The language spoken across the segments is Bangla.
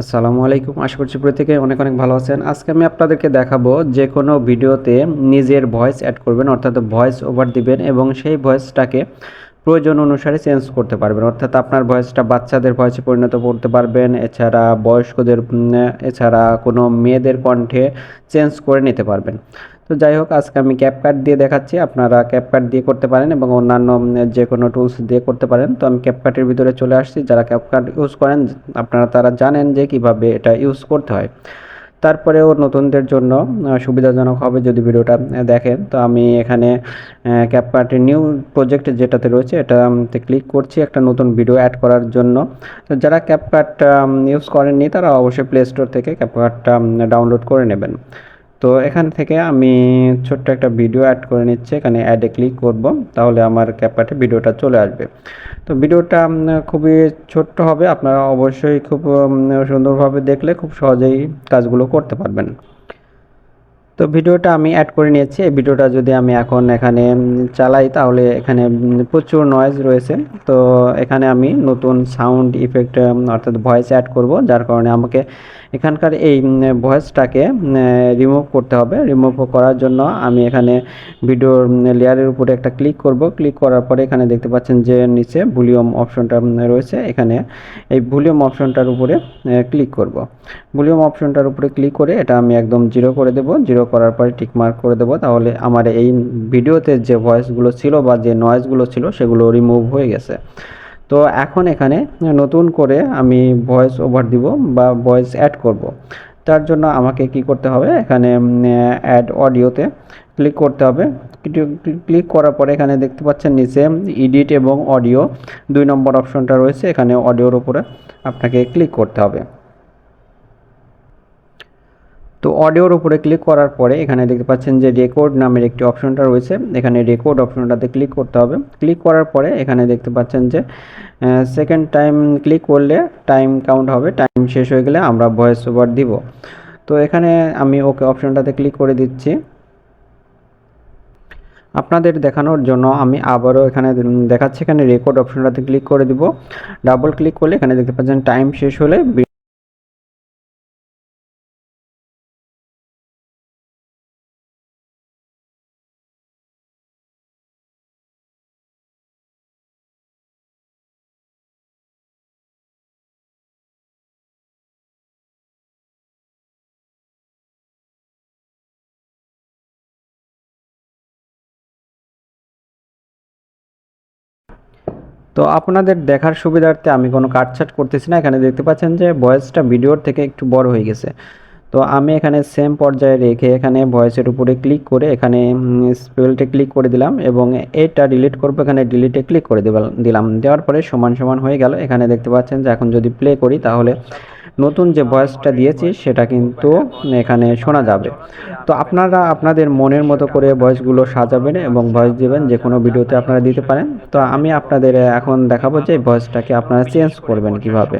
আসসালামু আলাইকুম। আশা করছি প্রত্যেকে অনেক অনেক ভালো আছেন। আজকে আমি আপনাদেরকে দেখাবো যে কোনো ভিডিওতে নিজের ভয়েস অ্যাড করবেন, অর্থাৎ ভয়েস ওভার দিবেন এবং সেই ভয়েসটাকে প্রয়োজন অনুসারে চেঞ্জ করতে পারবেন। অর্থাৎ আপনার ভয়েসটা বাচ্চাদের ভয়েসে পরিণত করতে পারবেন, এছাড়া বয়স্কদের এছাড়া কোনো মেয়েদের কণ্ঠে চেঞ্জ করে নিতে পারবেন। তো যাই হোক, আজকে আমি ক্যাপকাট দিয়ে দেখাচ্ছি। আপনারা ক্যাপকাট দিয়ে করতে পারেন এবং অন্যান্য যে কোনো টুলস দিয়ে করতে পারেন। তো আমি ক্যাপকাটের ভিতরে চলে আসছি। যারা ক্যাপকাট ইউজ করেন, আপনারা তারা জানেন যে কীভাবে এটা ইউজ করতে হয়। তারপরেও নতুনদের জন্য সুবিধাজনক হবে যদি ভিডিওটা দেখেন। তো আমি এখানে ক্যাপকাটের নিউ প্রজেক্ট যেটাতে রয়েছে, এটাতে ক্লিক করছি একটা নতুন ভিডিও অ্যাড করার জন্য। তো যারা ক্যাপকাট ইউজ করেননি, তারা অবশ্যই প্লে স্টোর থেকে ক্যাপকাটটা ডাউনলোড করে নেবেন। তো এখান থেকে আমি ছোট্ট একটা ভিডিও অ্যাড করে নিচ্ছি, এখানে অ্যাডে ক্লিক করব, তাহলে আমার ক্যাপকাটে ভিডিওটা চলে আসবে। তো ভিডিওটা খুবই ছোট্ট হবে, আপনারা অবশ্যই খুব সুন্দরভাবে দেখলে খুব সহজেই কাজগুলো করতে পারবেন। তো ভিডিওটা আমি অ্যাড করে নিয়েছি, এই ভিডিওটা যদি আমি এখন এখানে চালাই, তাহলে এখানে প্রচুর নয়েজ রয়েছে। তো এখানে আমি নতুন সাউন্ড ইফেক্ট অর্থাৎ ভয়েস অ্যাড করব, যার কারণে আমাকে এখানকার এই ভয়েসটাকে রিমুভ করতে হবে। রিমুভ করার জন্য আমি এখানে ভিডিওর লেয়ারের উপরে একটা ক্লিক করব। ক্লিক করার পরে এখানে দেখতে পাচ্ছেন যে নিচে ভলিউম অপশনটা রয়েছে। এখানে এই ভলিউম অপশনটার উপরে ক্লিক করব। ভলিউম অপশনটার উপরে ক্লিক করে এটা আমি একদম জিরো করে দেব। জিরো করার পরে টিক মার্ক করে দেব। তাহলে আমার এই ভিডিওতে যে ভয়েসগুলো ছিল বা যে নয়েজগুলো ছিল, সেগুলো রিমুভ হয়ে গেছে। তো এখন এখানে নতুন করে আমি ভয়েস ওভার দিব বা ভয়েস অ্যাড করব। তার জন্য আমাকে কি করতে হবে? এখানে অ্যাড অডিওতে ক্লিক করতে হবে। ক্লিক করার পরে এখানে দেখতে পাচ্ছেন নিচে এডিট এবং অডিও দুই নম্বর অপশনটা রয়েছে। এখানে অডিওর উপরে আপনাকে ক্লিক করতে হবে। তো অডিওর উপরে ক্লিক করার পরে এখানে দেখতে পাচ্ছেন যে রেকর্ড নামের একটি অপশনটা রয়েছে। এখানে রেকর্ড অপশনটাতে ক্লিক করতে হবে। ক্লিক করার পরে এখানে দেখতে পাচ্ছেন যে সেকেন্ড টাইম ক্লিক করলে টাইম কাউন্ট হবে। টাইম শেষ হয়ে গেলে আমরা ভয়েস ওভার দিব। তো এখানে আমি ওকে অপশনটাতে ক্লিক করে দিচ্ছি। আপনাদের দেখানোর জন্য আমি আবারও এখানে দেখাচ্ছি এখানে রেকর্ড অপশনটাতে ক্লিক করে দিব। ডাবল ক্লিক করলে এখানে দেখতে পাচ্ছেন টাইম শেষ হলে তো আপনাদের দেখার সুবিধার্থে আমি কোনো কাটছাট করতেছি না। এখানে দেখতে পাচ্ছেন যে ভয়েসটা ভিডিওর থেকে একটু বড় হয়ে গেছে। তো আমি এখানে সেম পর্যায়ে রেখে এখানে ভয়েসের উপরে ক্লিক করে এখানে স্পেলটে ক্লিক করে দিলাম এবং এটা ডিলিট করব, এখানে ডিলিটে ক্লিক করে দিলাম। দেওয়ার পরে সমান সমান হয়ে গেল। এখানে দেখতে পাচ্ছেন যে এখন যদি প্লে করি তাহলে নতুন যে ভয়েসটা দিয়েছি, সেটা কিন্তু এখানে শোনা যাবে। তো আপনারা আপনাদের মনের মতো করে ভয়েসগুলো সাজাবেন এবং ভয়েস দেবেন, যে কোনো ভিডিওতে আপনারা দিতে পারেন। তো আমি আপনাদের এখন দেখাবো যে ভয়েসটাকে আপনারা চেঞ্জ করবেন কীভাবে।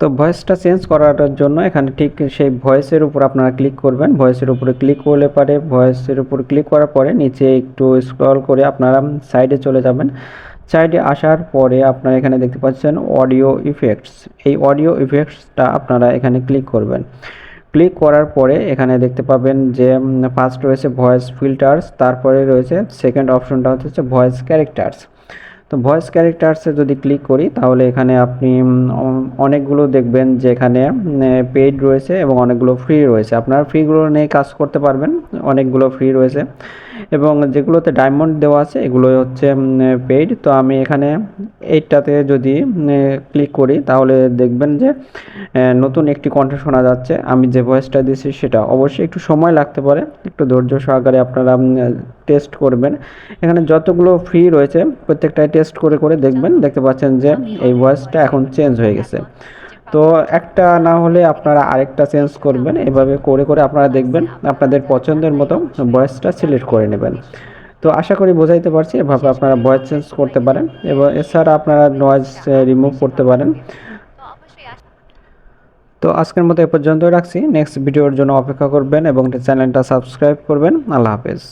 তো ভয়েসটা চেঞ্জ করার জন্য এখানে ঠিক সেই ভয়েসের উপর আপনারা ক্লিক করবেন। ভয়েসের উপরে ক্লিক করলে পারে, ভয়েসের উপর ক্লিক করার পরে নিচে একটু স্ক্রল করে আপনারা সাইডে চলে যাবেন। সাইডে আসার পরে আপনারা এখানে দেখতে পাচ্ছেন অডিও ইফেক্টস এই অডিও ইফেক্টসটা আপনারা এখানে ক্লিক করবেন। ক্লিক করার পরে এখানে দেখতে পাবেন যে ফার্স্ট রয়েছে ভয়েস ফিল্টার্স তারপরে রয়েছে সেকেন্ড অপশনটা হচ্ছে ভয়েস ক্যারেক্টার্স তো ভয়েস ক্যারেক্টার্সে যদি ক্লিক করি, তাহলে এখানে আপনি অনেকগুলো দেখবেন যে এখানে পেইড রয়েছে এবং অনেকগুলো ফ্রি রয়েছে। আপনারা ফ্রিগুলো নিয়ে কাজ করতে পারবেন। অনেকগুলো ফ্রি রয়েছে। এবং যেগুলোতে ডায়মন্ড দেওয়া আছে এগুলো হচ্ছে পেইড তো আমি এখানে এইটাতে যদি ক্লিক করি তাহলে দেখবেন যে নতুন একটি কণ্ঠ শোনা যাচ্ছে। আমি যে ভয়েসটা দিয়েছি সেটা অবশ্যই একটু সময় লাগতে পারে। একটু ধৈর্য সহকারে আপনারা টেস্ট করবেন। এখানে যতগুলো ফ্রি রয়েছে প্রত্যেকটাই টেস্ট করে করে দেখবেন। দেখতে পাচ্ছেন যে এই ভয়েসটা এখন চেঞ্জ হয়ে গেছে। তো একটা না হলে আপনারা আরেকটা চেঞ্জ করবেন। এভাবে করে করে আপনারা দেখবেন আপনাদের পছন্দের মতো ভয়েসটা সিলেক্ট করে নেবেন। তো আশা করি বোঝাইতে পারছি, এভাবে আপনারা ভয়েস চেঞ্জ করতে পারেন এবং এছাড়া আপনারা নয়েজ রিমুভ করতে পারেন। তো আজকের মতো এ পর্যন্ত রাখছি। নেক্সট ভিডিওর জন্য অপেক্ষা করবেন এবং চ্যানেলটা সাবস্ক্রাইব করবেন। আল্লাহ হাফেজ।